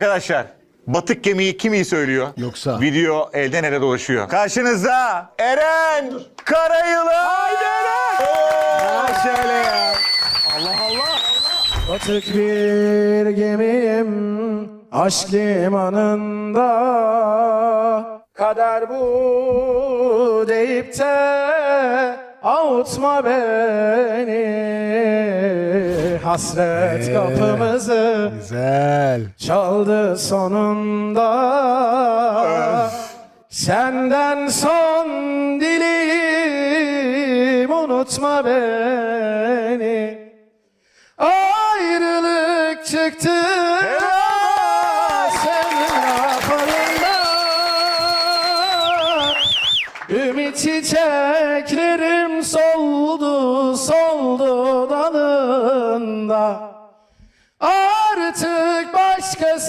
Arkadaşlar batık gemiyi kim iyi söylüyor? Yoksa? Video elden ele dolaşıyor. Karşınızda Eren Karayılan. Haydi Eren. şöyle ya. Batık bir gemiyim aşk limanında Kader bu deyip de avutma beni hasret ee, kapımızı Güzel. Çaldı sonunda. Senden son dilim unutma beni. Ayrılık çıktı. Ümit çiçeklerim soldu, soldu dalı yanında Artık başkası